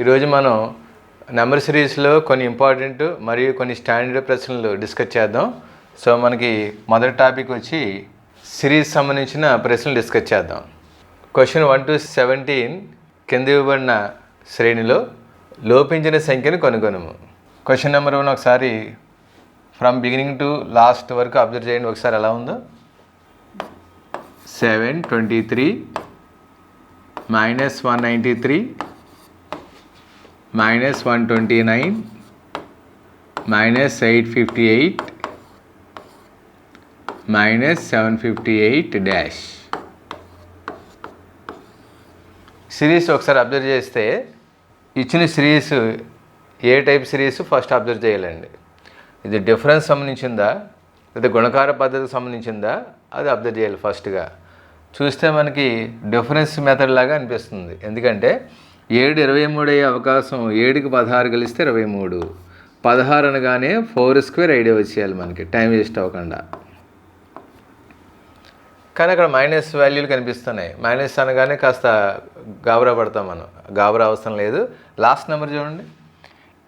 ఈరోజు మనం నెంబర్ సిరీస్లో కొన్ని ఇంపార్టెంట్ మరియు కొన్ని స్టాండర్డ్ ప్రశ్నలు డిస్కస్ చేద్దాం. సో మనకి మొదటి టాపిక్ వచ్చి సిరీస్ సంబంధించిన ప్రశ్నలు డిస్కస్ చేద్దాం. క్వశ్చన్ వన్ టు సెవెంటీన్ కింద ఇవ్వబడిన శ్రేణిలో లోపించిన సంఖ్యను కనుగొనము. క్వశ్చన్ నెంబర్ వన్ ఒకసారి ఫ్రమ్ బిగినింగ్ టు లాస్ట్ వరకు అబ్జర్వ్ చేయండి. ఒకసారి ఎలా ఉందో. Seven twenty three minus one ninety three minus one twenty nine minus eight fifty eight minus seven fifty eight dash series ఒకసారి అబ్జర్వ్ చేస్తే ఇచ్చిన సిరీస్ ఏ టైప్ సిరీస్ ఫస్ట్ అబ్జర్వ్ చేయాలండి. ఇది డిఫరెన్స్ సంబంధించిందా? లేదా గుణకార పద్ధతికి సంబంధించిందా? అది అబ్జర్వ్ చేయాలి ఫస్ట్గా చూస్తే మనకి డిఫరెన్స్ మెథడ్ లాగా అనిపిస్తుంది. ఎందుకంటే ఏడు ఇరవై మూడు అయ్యే అవకాశం ఏడుకి పదహారు కలిస్తే ఇరవై మూడు. పదహారు అనగానే ఫోర్ స్క్వేర్ ఐడియా వచ్చేయాలి మనకి టైం వేస్ట్ అవ్వకుండా. కానీ అక్కడ మైనస్ వాల్యూలు కనిపిస్తున్నాయి. మైనస్ అనగానే కాస్త గాబరా పడతాం మనం. గాబరా అవసరం లేదు. లాస్ట్ నెంబర్ చూడండి.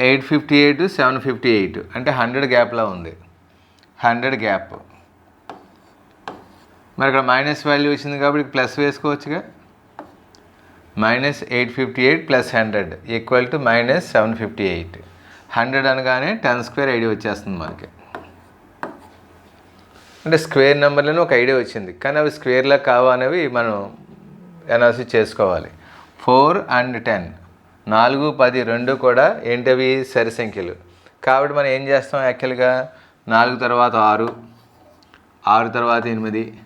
Eight fifty eight seven fifty eight. అంటే హండ్రెడ్ గ్యాప్లా ఉంది. Hundred gap. మరి ఇక్కడ మైనస్ వాల్యూ వచ్చింది కాబట్టి plus వేసుకోవచ్చుగా? Minus eight fifty eight plus hundred equal to minus seven fifty eight hundred అనగానే టెన్ స్క్వేర్ ఐడియా వచ్చేస్తుంది మనకి. అంటే స్క్వేర్ నెంబర్లను ఒక ఐడియా వచ్చింది. కానీ అవి స్క్వేర్లా కావా అనేవి మనం అనాలిసిస్ చేసుకోవాలి. ఫోర్ అండ్ టెన్ నాలుగు పది రెండు కూడా ఏంటవి? సరి సంఖ్యలు కాబట్టి మనం ఏం చేస్తాం యాక్చువల్గా నాలుగు తర్వాత ఆరు. ఆరు తర్వాత ఎనిమిది.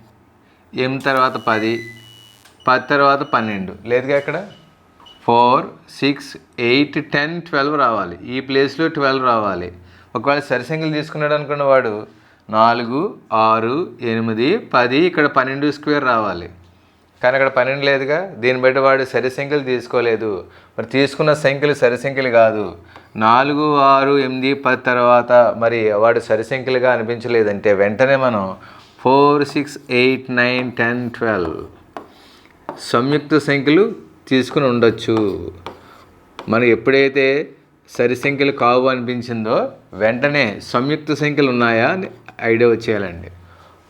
ఎనిమిది తర్వాత పది. పది తర్వాత పన్నెండు. లేదుగా ఇక్కడ four six eight ten twelve రావాలి. ఈ ప్లేస్లో ట్వెల్వ్ రావాలి. ఒకవేళ సరిసంఖ్యలు తీసుకున్నాడు అనుకున్న వాడు నాలుగు ఆరు ఎనిమిది పది ఇక్కడ పన్నెండు స్క్వేర్ రావాలి. కానీ అక్కడ పన్నెండు లేదుగా? దీన్ని బట్టి వాడు సరిసంఖ్యలు తీసుకోలేదు. మరి తీసుకున్న సంఖ్యలు సరిసంఖ్యలు కాదు. నాలుగు ఆరు ఎనిమిది పది తర్వాత మరి వాడు సరిసంఖ్యలుగా అనిపించలేదంటే వెంటనే మనం four six eight nine ten twelve సంయుక్త సంఖ్యలు తీసుకుని ఉండొచ్చు. మనం ఎప్పుడైతే సరి సంఖ్యలు కావు అనిపించిందో వెంటనే సంయుక్త సంఖ్యలు ఉన్నాయా అని ఐడియా వచ్చేయాలండి.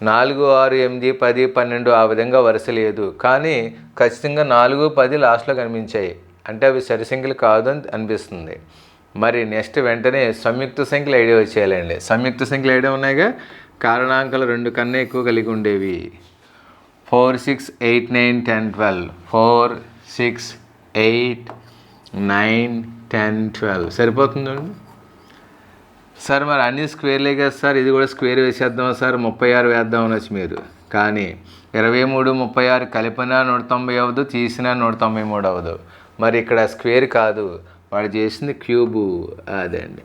నాలుగు ఆరు ఎనిమిది పది పన్నెండు ఆ విధంగా వరుస లేదు. కానీ ఖచ్చితంగా నాలుగు పది లాస్ట్లో కనిపించాయి. అంటే అవి సరి సంఖ్యలు కాదు అని అనిపిస్తుంది. మరి నెక్స్ట్ వెంటనే సంయుక్త సంఖ్యలు ఐడియా వచ్చేయాలండి. సంయుక్త సంఖ్యలు ఐడియా ఉన్నాయిగా? కారణాంకాలు రెండు కన్నా ఎక్కువ కలిగి ఉండేవి. Four six eight nine ten twelve. Four six eight nine ten twelve. సరిపోతుందండి సార్ మరి అన్ని స్క్వేర్లే కదా సార్. ఇది కూడా స్క్వేర్ వేసేద్దాం సార్? ముప్పై ఆరు వేద్దాం అనొచ్చు మీరు. కానీ ఇరవై మూడు ముప్పై ఆరు కలిపినా నూట తొంభై అవ్వదు తీసినా నూట తొంభై మూడు అవ్వదు. మరి ఇక్కడ స్క్వేర్ కాదు. వాడు చేసింది క్యూబు. అదే అండి.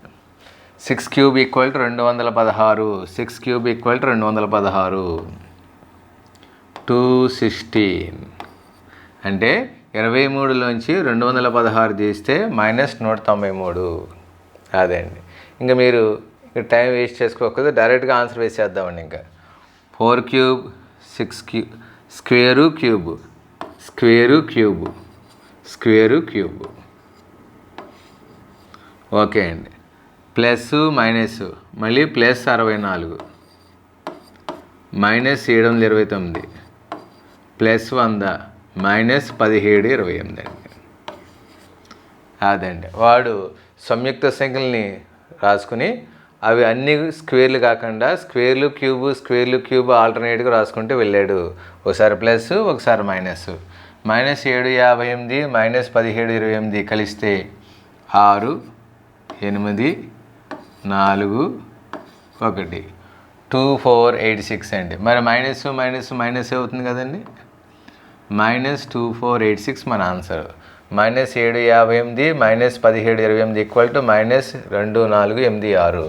సిక్స్ క్యూబ్ ఈక్వల్ టు రెండు వందల పదహారు. సిక్స్ క్యూబ్ ఈక్వల్ టు రెండు వందల పదహారు. టూ సిక్స్టీన్ అంటే ఇరవై మూడులోంచి రెండు వందల పదహారు తీస్తే మైనస్ నూట తొంభై మూడు. అదే అండి ఇంకా మీరు ఇక్కడ టైం వేస్ట్ చేసుకోకూడదు. డైరెక్ట్గా ఆన్సర్ వేసేద్దామండి ఇంకా. Four cube six cube square cube square cube square cube okay అండి. ప్లస్ మైనస్ మళ్ళీ ప్లస్ అరవై నాలుగు. మైనస్ ఏడు వందల ఇరవై తొమ్మిది. ప్లస్ వంద మైనస్ పదిహేడు ఇరవై ఎనిమిది అండి. అదండి. వాడు సంయుక్త సంఖ్యల్ని రాసుకుని అవి అన్ని స్క్వేర్లు కాకుండా స్క్వేర్లు క్యూబ్ స్క్వేర్లు క్యూబ్ ఆల్టర్నేట్గా రాసుకుంటూ వెళ్ళాడు. ఒకసారి ప్లస్ ఒకసారి మైనస్. మైనస్ ఏడు యాభై ఎనిమిది మైనస్ పదిహేడు ఇరవై ఎనిమిది కలిస్తే ఆరు ఎనిమిది నాలుగు ఒకటి. టూ ఫోర్ ఎయిట్ సిక్స్ అండి. మరి మైనస్ మైనస్ మైనస్ అవుతుంది కదండి? Minus two four eight six మన ఆన్సర్ మైనస్ ఏడు యాభై ఎనిమిది మైనస్ పదిహేడు ఇరవై ఎనిమిది ఈక్వల్ టు మైనస్ రెండు నాలుగు ఎనిమిది ఆరు.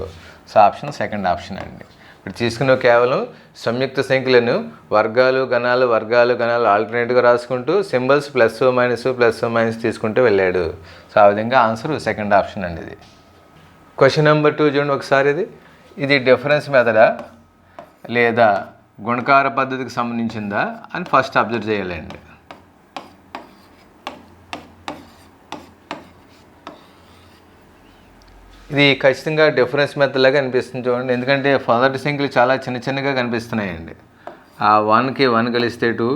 సో ఆప్షన్ సెకండ్ ఆప్షన్ అండి. ఇప్పుడు తీసుకున్న కేవలం సంయుక్త సంఖ్యలను వర్గాలు గణాలు వర్గాలు గణాలు ఆల్టర్నేట్గా రాసుకుంటూ symbols plus minus plus minus తీసుకుంటూ వెళ్ళాడు. సో ఆ విధంగా ఆన్సర్ సెకండ్ ఆప్షన్ అండి ఇది. క్వశ్చన్ నెంబర్ టూ చూడండి ఒకసారి ఇది. ఇది డిఫరెన్స్ మెథడా లేదా గుణకార పద్ధతికి సంబంధించిందా అని ఫస్ట్ అబ్జర్వ్ చేయాలండి. ఇది ఖచ్చితంగా డిఫరెన్స్ మెథడ్ లాగా అనిపిస్తుంది చూడండి. ఎందుకంటే మొదటి సంఖ్యలు చాలా చిన్న చిన్నగా కనిపిస్తున్నాయండి. ఆ వన్కి వన్ కలిస్తే టూ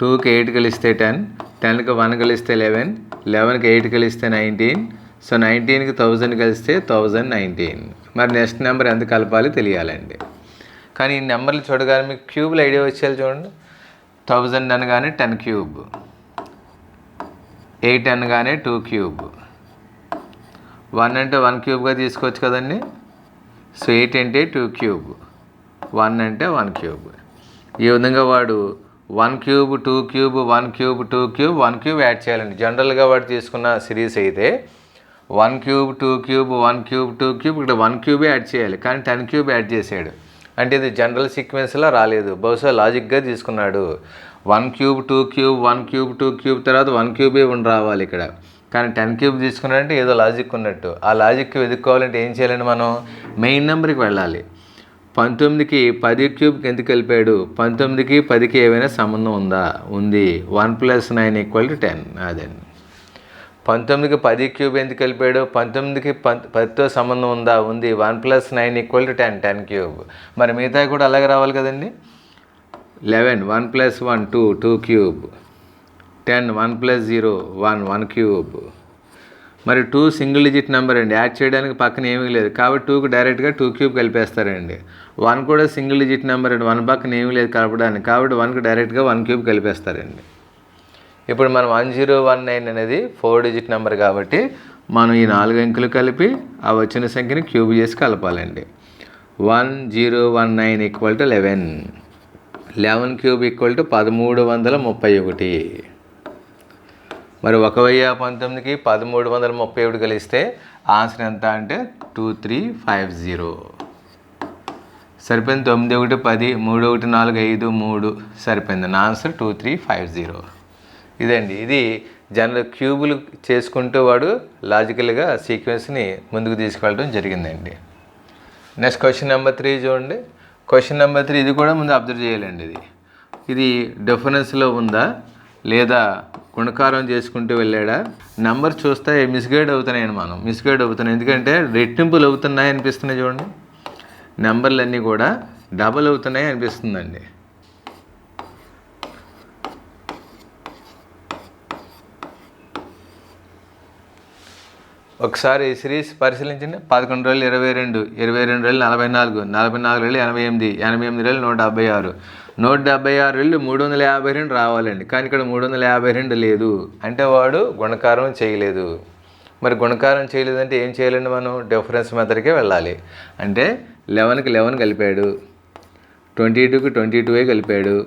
టూకి ఎయిట్ కలిస్తే టెన్ టెన్కి వన్ కలిస్తే లెవెన్ లెవెన్కి ఎయిట్ కలిస్తే నైన్టీన్ సో నైన్టీన్కి థౌజండ్ కలిస్తే థౌజండ్ నైన్టీన్. మరి నెక్స్ట్ నెంబర్ ఎంత కలపాలి తెలియాలండి. కానీ ఈ నెంబర్లు చూడగానే మీకు క్యూబ్లు ఐడియా వచ్చేయాలి చూడండి. థౌజండ్ అనగానే టెన్ క్యూబ్. ఎయిట్ అనగానే టూ క్యూబ్. వన్ అంటే వన్ క్యూబ్గా తీసుకోవచ్చు కదండి. సో ఎయిట్ అంటే టూ క్యూబ్. వన్ అంటే వన్ క్యూబ్. ఈ విధంగా వాడు one cube two cube one cube two cube one cube add చేయాలండి. జనరల్గా వాడు తీసుకున్న సిరీస్ అయితే one cube two cube one cube two cube ఇక్కడ వన్ క్యూబే యాడ్ చేయాలి. కానీ టెన్ క్యూబ్ యాడ్ చేసాడు. అంటే ఇది జనరల్ సీక్వెన్స్లో రాలేదు. బహుశా లాజిక్గా తీసుకున్నాడు. One cube two cube one cube two cube తర్వాత వన్ క్యూబే ఉండి రావాలి ఇక్కడ. కానీ టెన్ క్యూబ్ తీసుకున్నాడంటే ఏదో లాజిక్ ఉన్నట్టు. ఆ లాజిక్ వెతుక్కోవాలంటే ఏం చేయాలండి మనం? మెయిన్ నెంబర్కి వెళ్ళాలి. పంతొమ్మిదికి పది క్యూబ్కి ఎందుకు వెళ్ళిపోయాడు పంతొమ్మిదికి పదికి ఏమైనా సంబంధం ఉందా? ఉంది. One plus nine equal to ten అదండి పంతొమ్మిదికి పది క్యూబ్ ఎందుకు వెళ్ళిపోయాడు పంతొమ్మిదికి పదితో సంబంధం ఉందా? ఉంది. One plus nine equal to ten ten cube. మరి మిగతా కూడా అలాగే రావాలి కదండి? Eleven one plus one two two cube. Ten one plus zero one one cube. మరి టూ సింగిల్ డిజిట్ నెంబర్ అండి. యాడ్ చేయడానికి పక్కన ఏమీ లేదు. కాబట్టి టూకి డైరెక్ట్గా టూ క్యూబ్ కలిపేస్తారండి. వన్ కూడా సింగిల్ డిజిట్ నెంబర్ అండి. వన్ పక్కన ఏమీ లేదు కలపడానికి. కాబట్టి వన్కి డైరెక్ట్గా వన్ క్యూబ్ కలిపేస్తారండి. ఇప్పుడు మనం వన్ జీరో వన్ నైన్ అనేది ఫోర్ డిజిట్ నెంబర్ కాబట్టి మనం ఈ నాలుగు అంకెలు కలిపి ఆ వచ్చిన సంఖ్యని క్యూబ్ చేసి కలపాలండి. One zero one nine equal to eleven eleven cube equal to పదమూడు వందల ముప్పై ఒకటి. మరి ఒక వెయ్యి పంతొమ్మిదికి పదమూడు వందల ముప్పై ఒకటి కలిస్తే ఆన్సర్ ఎంత అంటే టూ త్రీ ఫైవ్ జీరో సరిపోయింది తొమ్మిది ఒకటి పది మూడు ఒకటి నాలుగు ఐదు మూడు. సరిపోయింది. నా answer two three five zero ఇదండి. ఇది జనరల్ క్యూబులు చేసుకుంటూ వాడు లాజికల్గా సీక్వెన్స్ని ముందుకు తీసుకెళ్ళడం జరిగిందండి. నెక్స్ట్ క్వశ్చన్ నెంబర్ త్రీ చూడండి. క్వశ్చన్ నెంబర్ త్రీ ఇది కూడా ముందు అబ్జర్వ్ చేయాలండి ఇది. ఇది డిఫరెన్స్లో ఉందా? లేదా గుణకారం చేసుకుంటూ వెళ్ళాడా? నంబర్ చూస్తే మిస్గైడ్ అవుతున్నాయండి మనం. మిస్గైడ్ అవుతున్నాయి. ఎందుకంటే రెట్టింపులు అవుతున్నాయి అనిపిస్తున్నాయి చూడండి. నెంబర్లన్నీ కూడా డబల్ అవుతున్నాయి అనిపిస్తుందండి. ఒకసారి సిరీస్ పరిశీలించండి. పదకొండు రోజులు ఇరవై రెండు ఇరవై రెండు రోజులు నలభై నాలుగు నలభై నాలుగు రోజులు ఎనభై ఎనిమిది ఎనభై ఎనిమిది రోజులు నూట డెబ్బై ఆరు. నూట డెబ్బై ఆరు రోజులు మూడు వందల యాభై రెండు రావాలండి. కానీ ఇక్కడ మూడు వందల యాభై రెండు లేదు. అంటే వాడు గుణకారం చేయలేదు. మరి గుణకారం చేయలేదంటే ఏం చేయాలండి మనం? డిఫరెన్స్ మెథడ్కే వెళ్ళాలి. అంటే లెవెన్కి లెవెన్ కలిపాడు. ట్వంటీ టూకి ట్వంటీ టూవే కలిపాడు.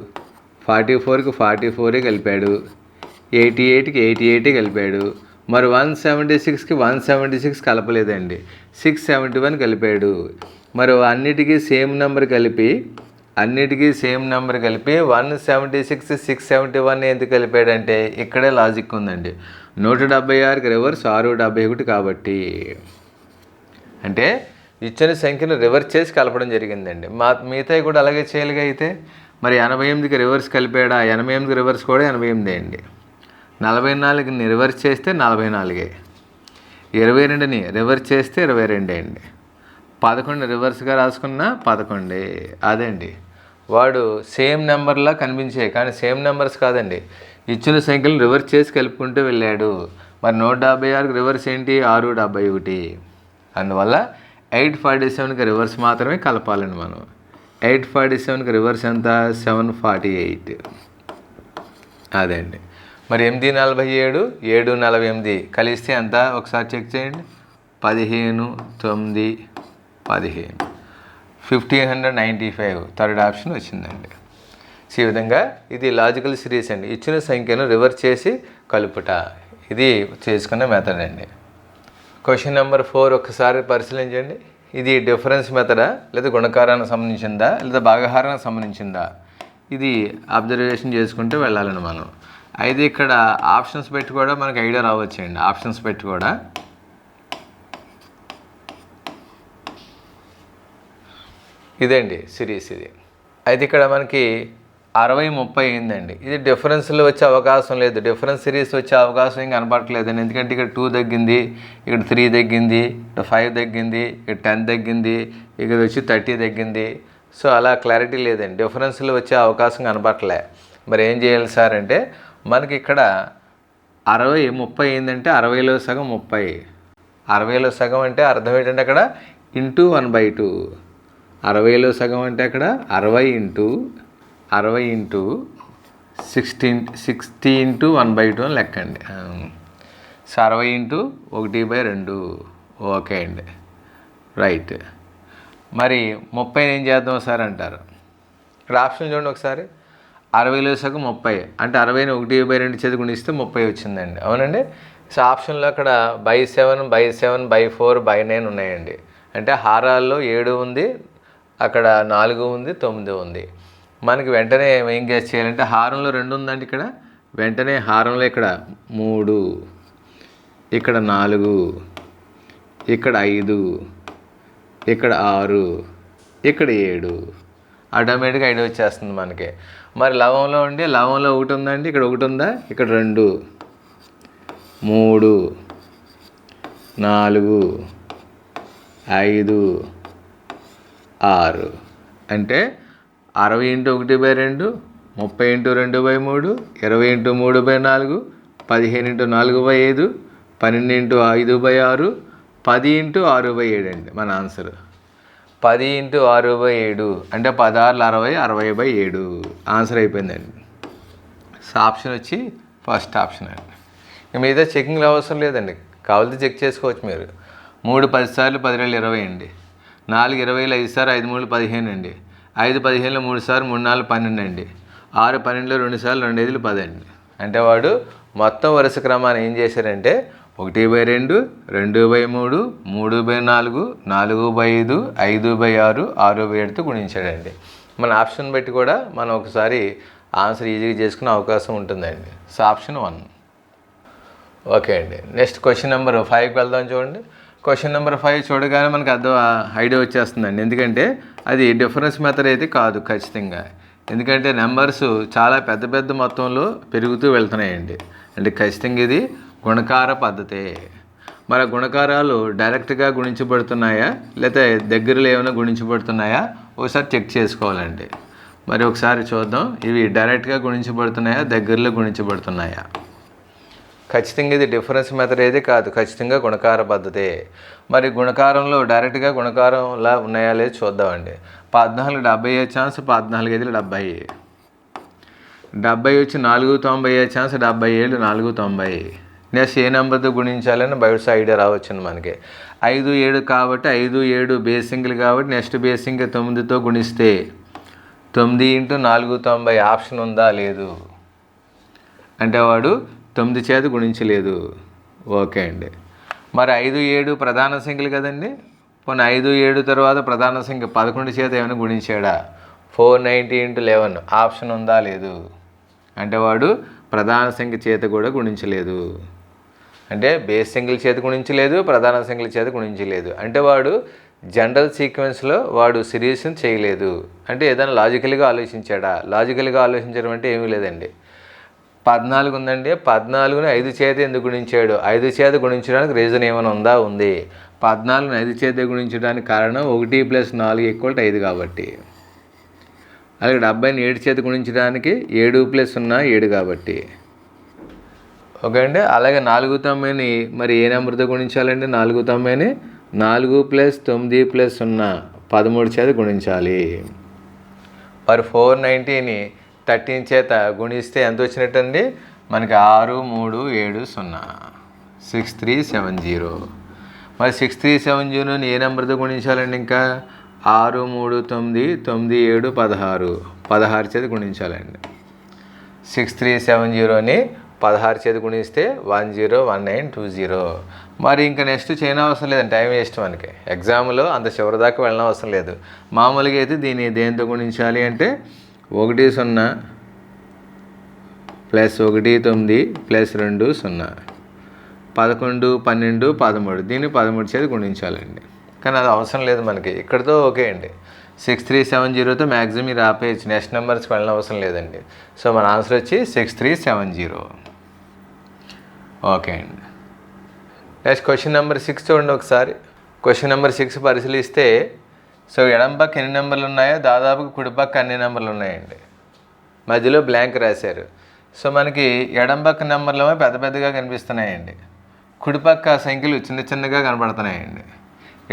ఫార్టీ ఫోర్కి ఫార్టీ ఫోరే కలిపాడు. ఎయిటీ ఎయిట్కి ఎయిటీ ఎయిటే కలిపాడు. మరి వన్ సెవెంటీ సిక్స్కి వన్ సెవెంటీ సిక్స్ కలపలేదండి. సిక్స్ సెవెంటీ వన్ కలిపాడు. మరి అన్నిటికీ సేమ్ నెంబర్ కలిపి అన్నిటికీ సేమ్ నెంబర్ కలిపి one seventy six six seventy one ఎందుకు కలిపాడంటే ఇక్కడే లాజిక్ ఉందండి. నూట డెబ్బై ఆరుకి రివర్స్ ఆరు డెబ్బై ఒకటి కాబట్టి. అంటే ఇచ్చిన సంఖ్యను రివర్స్ చేసి కలపడం జరిగిందండి. మా మిగతాయి కూడా అలాగే చేయాలిగా అయితే. మరి ఎనభై ఎనిమిదికి రివర్స్ కలిపాడా? ఎనభై ఎనిమిదికి రివర్స్ కూడా ఎనభై ఎనిమిది అండి. నలభై నాలుగుని రివర్స్ చేస్తే నలభై నాలుగే. ఇరవై రెండుని రివర్స్ చేస్తే ఇరవై రెండే అండి. పదకొండు రివర్స్గా రాసుకున్న పదకొండే. అదండి. వాడు సేమ్ నెంబర్లా కనిపించే కానీ సేమ్ నెంబర్స్ కాదండి. ఇచ్చిన సంఖ్యలు రివర్స్ చేసి కలుపుకుంటూ వెళ్ళాడు. మరి నూట డెబ్బై ఆరుకి రివర్స్ ఏంటి? ఆరు డెబ్బై ఒకటి. అందువల్ల ఎయిట్ ఫార్టీ సెవెన్కి రివర్స్ మాత్రమే కలపాలండి మనం. ఎయిట్ ఫార్టీ సెవెన్కి రివర్స్ ఎంత? Seven forty eight. అదే అండి మరి ఎనిమిది నలభై ఏడు ఏడు నలభై ఎనిమిది. కలిస్తే ఎంత? ఒకసారి చెక్ చేయండి. పదిహేను తొమ్మిది పదిహేను. Fifteen hundred ninety five third option వచ్చిందండి ఈ విధంగా ఇది లాజికల్ సిరీస్ అండి. ఇచ్చిన సంఖ్యను రివర్స్ చేసి కలుపుట. ఇది చేసుకున్న మెథడ్ అండి. క్వశ్చన్ నెంబర్ ఫోర్ ఒకసారి పరిశీలించండి ఇది డిఫరెన్స్ మెథడా లేదా గుణకారానికి సంబంధించిందా? లేదా భాగహారానికి సంబంధించిందా? ఇది అబ్జర్వేషన్ చేసుకుంటూ వెళ్ళాలండి మనం. అయితే ఇక్కడ ఆప్షన్స్ పెట్టి కూడా మనకి ఐడియా రావచ్చండి. ఆప్షన్స్ పెట్టి కూడా. ఇదండి సిరీస్ ఇది. అయితే ఇక్కడ మనకి అరవై ముప్పై అయిందండి. ఇది డిఫరెన్స్లో వచ్చే అవకాశం లేదు. డిఫరెన్స్ సిరీస్ వచ్చే అవకాశం ఇంకా కనపడట్లేదండి. ఎందుకంటే ఇక్కడ టూ తగ్గింది ఇక్కడ త్రీ తగ్గింది ఇక్కడ ఫైవ్ తగ్గింది ఇక్కడ టెన్ తగ్గింది ఇక్కడ వచ్చి థర్టీ తగ్గింది. సో అలా క్లారిటీ లేదండి. డిఫరెన్స్లో వచ్చే అవకాశం కనపడలే మరి ఏం చేయాలి సార్ అంటే మనకి ఇక్కడ అరవై ముప్పై ఏంటంటే అరవైలో సగం ముప్పై. అరవైలో సగం అంటే అర్థం ఏంటంటే అక్కడ ఇంటూ వన్ బై టూ. అరవైలో సగం అంటే అక్కడ అరవై ఇంటూ అరవై into sixteen sixty into one by two అని లెక్కండి. సో అరవై ఇంటూ ఒకటి బై రెండు. ఓకే అండి. రైట్. మరి ముప్పై ఏం చేద్దాం సార్ అంటారు? ఇక్కడ ఆప్షన్ చూడండి ఒకసారి. అరవైలో సగం ముప్పై. అంటే అరవైని ఒకటి బై రెండు చేతి గుణిస్తే ముప్పై వచ్చిందండి. అవునండి? సో ఆప్షన్లో అక్కడ by seven by seven by four by nine ఉన్నాయండి. అంటే హారాల్లో ఏడు ఉంది అక్కడ నాలుగు ఉంది తొమ్మిది ఉంది. మనకి వెంటనే ఏం గ్యాస్ చేయాలంటే హారంలో రెండు ఉందండి ఇక్కడ. వెంటనే హారంలో ఇక్కడ మూడు ఇక్కడ నాలుగు ఇక్కడ ఐదు ఇక్కడ ఆరు ఇక్కడ ఏడు. ఆటోమేటిక్గా ఐడి వచ్చేస్తుంది మనకి. మరి లవంలో ఉండి లవంలో ఒకటి ఉందండి ఇక్కడ ఒకటి ఉందా? ఇక్కడ రెండు మూడు నాలుగు ఐదు ఆరు. అంటే అరవై ఇంటూ ఒకటి బై రెండు ముప్పై ఇంటూ రెండు బై మూడు ఇరవై ఇంటూ మూడు బై నాలుగు పదిహేను ఇంటూ నాలుగు బై ఐదు పన్నెండు ఇంటూ ఐదు బై ఆరు పది ఇంటూ ఆరు బై ఏడు అండి మన ఆన్సర్. పది ఇంటూ ఆరు బై ఏడు అంటే పదహారులు అరవై అరవై బై ఏడు. ఆన్సర్ అయిపోయిందండి. సో ఆప్షన్ వచ్చి ఫస్ట్ ఆప్షన్ అండి. మిగతా మీద చెకింగ్ అవసరం లేదండి. కావాలంటే చెక్ చేసుకోవచ్చు మీరు. మూడు పది సార్లు పదివేలు ఇరవై అండి. నాలుగు ఇరవైలు ఐదు సార్లు ఐదు మూడు పదిహేను అండి. ఐదు పదిహేనులో మూడు సార్లు మూడు నాలుగు పన్నెండు అండి. ఆరు పన్నెండులో రెండు సార్లు రెండు ఐదులు పది అండి. అంటే వాడు మొత్తం వరుస క్రమాన్ని ఏం చేశారంటే ఒకటి బై రెండు రెండు బై మూడు మూడు బై నాలుగు నాలుగు బై ఐదు ఐదు బై ఆరు ఆరు బై ఏడుతో గుణించాడండి. మన ఆప్షన్ బట్టి కూడా మనం ఒకసారి ఆన్సర్ ఈజీగా చేసుకునే అవకాశం ఉంటుందండి. So option one. ఓకే అండి. నెక్స్ట్ క్వశ్చన్ నెంబర్ ఫైవ్కి వెళ్దాం చూడండి. క్వశ్చన్ నెంబర్ ఫైవ్ చూడగానే మనకు అర్థం ఐడియా వచ్చేస్తుందండి. ఎందుకంటే అది డిఫరెన్స్ మెథడ్ అయితే కాదు ఖచ్చితంగా. ఎందుకంటే నెంబర్స్ చాలా పెద్ద పెద్ద మొత్తంలో పెరుగుతూ వెళ్తున్నాయండి. అంటే ఖచ్చితంగా ఇది గుణకార పద్ధతే. మరి గుణకారాలు డైరెక్ట్గా గుణించబడుతున్నాయా? లేకపోతే దగ్గరలో ఏమైనా గుణించబడుతున్నాయా? ఒకసారి చెక్ చేసుకోవాలండి. మరి ఒకసారి చూద్దాం ఇవి డైరెక్ట్గా గుణించబడుతున్నాయా? దగ్గరలో గుణించబడుతున్నాయా? ఖచ్చితంగా ఇది డిఫరెన్స్ మెథడ్ ఏది కాదు. ఖచ్చితంగా గుణకార పద్ధతే. మరి గుణకారంలో డైరెక్ట్గా గుణకారంలా ఉన్నాయా లేదు చూద్దామండి. పద్నాలుగు డెబ్బై అయ్యే ఛాన్స్ పద్నాలుగు ఐదులు డెబ్బై. డెబ్బై వచ్చి నాలుగు తొంభై అయ్యే ఛాన్స్ డెబ్బై ఏళ్ళు నాలుగు తొంభై. నెక్స్ట్ ఏ నెంబర్తో గుణించాలని బయట ఐడియా రావచ్చింది మనకి. ఐదు ఏడు కాబట్టి ఐదు ఏడు బేసింగ్లు కాబట్టి నెక్స్ట్ బేసింగ్ తొమ్మిదితో గుణిస్తే తొమ్మిది ఇంటూ నాలుగు తొంభై ఆప్షన్ ఉందా? లేదు. అంటే వాడు తొమ్మిది చేత గుణించలేదు. ఓకే అండి. మరి ఐదు ఏడు ప్రధాన సంఖ్యలు కదండి? పోనీ ఐదు ఏడు తర్వాత ప్రధాన సంఖ్య పదకొండు చేత ఏమైనా గుణించాడా? Four ninety into eleven option ఉందా? లేదు. అంటే వాడు ప్రధాన సంఖ్య చేత కూడా గుణించలేదు. అంటే బేస్ సింగిల్ చేత గుణించలేదు ప్రధాన సింగిల్ చేత గుణించలేదు. అంటే వాడు జనరల్ సీక్వెన్స్లో వాడు సిరీస్ని చేయలేదు. అంటే ఏదైనా లాజికల్గా ఆలోచించాడా? లాజికల్గా ఆలోచించడం అంటే ఏమీ లేదండి. పద్నాలుగు ఉందండి. పద్నాలుగుని ఐదు చేత ఎందుకు గుణించాడు? ఐదు చేత గుణించడానికి రీజన్ ఏమైనా ఉందా? ఉంది. పద్నాలుగుని ఐదు చేత గుణించడానికి కారణం ఒకటి ప్లస్ నాలుగు ఈక్వల్ ఐదు కాబట్టి. అలాగే డెబ్బైని ఏడు చేత గుణించడానికి ఏడు ప్లస్ సున్నా ఏడు కాబట్టి. ఓకే అండి? అలాగే నాలుగు తొమ్మిది మరి ఏ నెంబర్తో గుణించాలండి? నాలుగు తొమ్మిది నాలుగు ప్లస్ తొమ్మిది ప్లస్ సున్నా పదమూడు చేత గుణించాలి. మరి ఫోర్ నైంటీని థర్టీన్ చేత గుణిస్తే ఎంత వచ్చినట్టండి? మనకి ఆరు మూడు ఏడు సున్నా. Six three seven zero. మరి సిక్స్ త్రీ సెవెన్ జీరోని ఏ నెంబర్తో గుణించాలండి ఇంకా? ఆరు మూడు తొమ్మిది తొమ్మిది ఏడు పదహారు. పదహారు చేత గుణించాలండి. సిక్స్ త్రీ సెవెన్ జీరోని పదహారు చేతి గుణిస్తే one zero one nine two zero. మరి ఇంకా నెక్స్ట్ చేయని అవసరం లేదండి టైం వేస్ట్ మనకి. ఎగ్జామ్లో అంత చివరి దాకా వెళ్ళిన అవసరం లేదు. మామూలుగా అయితే దీన్ని దేంతో గుణించాలి అంటే ఒకటి సున్నా ప్లస్ ఒకటి తొమ్మిది ప్లస్ రెండు సున్నా. పదకొండు పన్నెండు పదమూడు. దీన్ని పదమూడు చేతి గుణించాలండి. కానీ అది అవసరం లేదు మనకి. ఇక్కడితో ఓకే అండి. సిక్స్ త్రీ సెవెన్ జీరోతో మ్యాక్సిమం మీరు ఆపేయచ్చు. నెక్స్ట్ నెంబర్స్కి వెళ్ళిన అవసరం లేదండి. సో మన ఆన్సర్ వచ్చి six three seven zero. Okay అండి. నెక్స్ట్ క్వశ్చన్ నెంబర్ సిక్స్ చూడండి ఒకసారి. క్వశ్చన్ నెంబర్ సిక్స్ పరిశీలిస్తే సో ఎడం పక్క ఎన్ని నెంబర్లు ఉన్నాయో దాదాపుగా కుడి పక్క అన్ని నెంబర్లు ఉన్నాయండి. మధ్యలో బ్లాంక్ రాశారు. సో మనకి ఎడం పక్క నెంబర్లు పెద్ద పెద్దగా కనిపిస్తున్నాయండి. కుడిపక్క సంఖ్యలు చిన్న చిన్నగా కనబడుతున్నాయండి.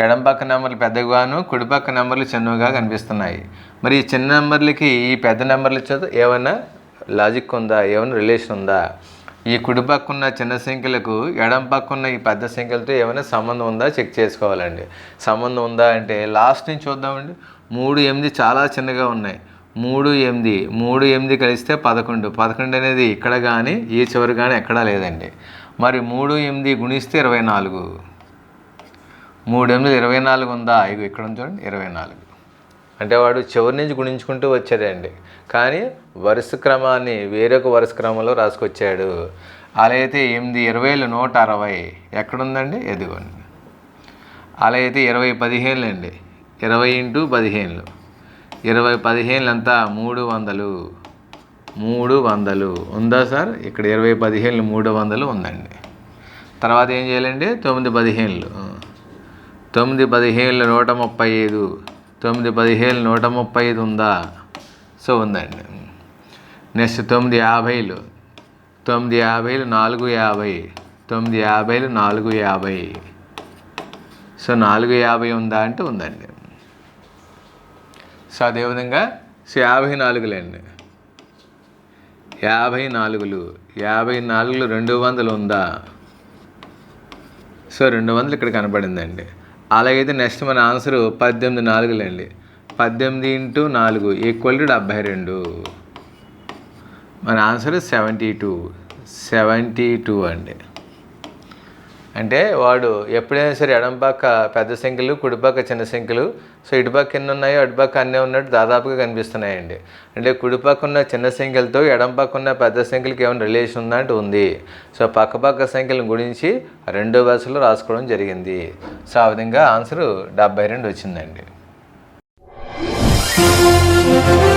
ఎడం పక్క నెంబర్లు పెద్దగాను కుడిపక్క నెంబర్లు చిన్నగా కనిపిస్తున్నాయి. మరి ఈ చిన్న నెంబర్లకి ఈ పెద్ద నెంబర్ల చేత ఏమైనా లాజిక్ ఉందా? ఏమైనా రిలేషన్ ఉందా? ఈ కుడి పక్కన చిన్న సంఖ్యలకు ఎడం పక్కన ఈ పెద్ద సంఖ్యలతో ఏమైనా సంబంధం ఉందా? చెక్ చేసుకోవాలండి. సంబంధం ఉందా అంటే లాస్ట్ నుంచి చూద్దామండి. మూడు ఎనిమిది చాలా చిన్నగా ఉన్నాయి. మూడు ఎనిమిది. మూడు ఎనిమిది కలిస్తే పదకొండు. పదకొండు అనేది ఇక్కడ కానీ ఈ చివరి కానీ ఎక్కడా లేదండి. మరి మూడు ఎనిమిది గుణిస్తే ఇరవై నాలుగు. మూడు ఎనిమిది ఇరవై నాలుగు ఉందా? ఇగో ఇక్కడ చూడండి ఇరవై నాలుగు. అంటే వాడు చివరి నుంచి గుణించుకుంటూ వచ్చాడండి. కానీ వరుస క్రమాన్ని వేరొక వరుస క్రమంలో రాసుకొచ్చాడు. అలా అయితే ఎనిమిది ఇరవైలు నూట అరవై. ఎక్కడుందండి? ఎదుగోండి. అలా అయితే ఇరవై పదిహేనులు అండి ఇరవై ఇంటూ పదిహేనులు. ఇరవై పదిహేనులు అంతా మూడు వందలు. మూడు వందలు. ఉందా సార్? ఇక్కడ ఇరవై పదిహేనులు మూడు వందలు ఉందండి. తర్వాత ఏం చేయాలండి? తొమ్మిది పదిహేనులు. తొమ్మిది పదిహేనులు నూట ముప్పై ఐదు. తొమ్మిది పదిహేను నూట ముప్పై ఐదు ఉందా? సో ఉందండి. నెక్స్ట్ తొమ్మిది యాభైలు. తొమ్మిది యాభైలు నాలుగు యాభై. తొమ్మిది యాభైలు నాలుగు యాభై. సో నాలుగు యాభై ఉందా అంటే ఉందండి. సో అదేవిధంగా సో యాభై నాలుగులండి. యాభై నాలుగులు. యాభై నాలుగులు రెండు వందలు ఉందా? సో రెండు వందలు ఇక్కడ కనపడిందండి అలాగైతే నెక్స్ట్ మన ఆన్సరు పద్దెనిమిది నాలుగులండి. పద్దెనిమిది ఇంటూ నాలుగు ఈక్వల్ టు డెబ్భై రెండు. మన answer seventy two seventy two అండి. అంటే వాడు ఎప్పుడైనా సరే ఎడం పక్క పెద్ద సంఖ్యలు కుడిపక్క చిన్న సంఖ్యలు సో ఇటుపక్క ఎన్ని ఉన్నాయో అటుపక్క అన్నీ ఉన్నట్టు దాదాపుగా కనిపిస్తున్నాయండి. అంటే కుడిపక్క ఉన్న చిన్న సంఖ్యలతో ఎడం పక్క ఉన్న పెద్ద సంఖ్యలకి ఏమైనా రిలేషన్ ఉందా అంటే ఉంది. సో పక్క పక్క సంఖ్యలను గురించి రెండో వరుసలో రాసుకోవడం జరిగింది. సో ఆ విధంగా ఆన్సర్ డెబ్బై రెండు వచ్చిందండి. Thank you.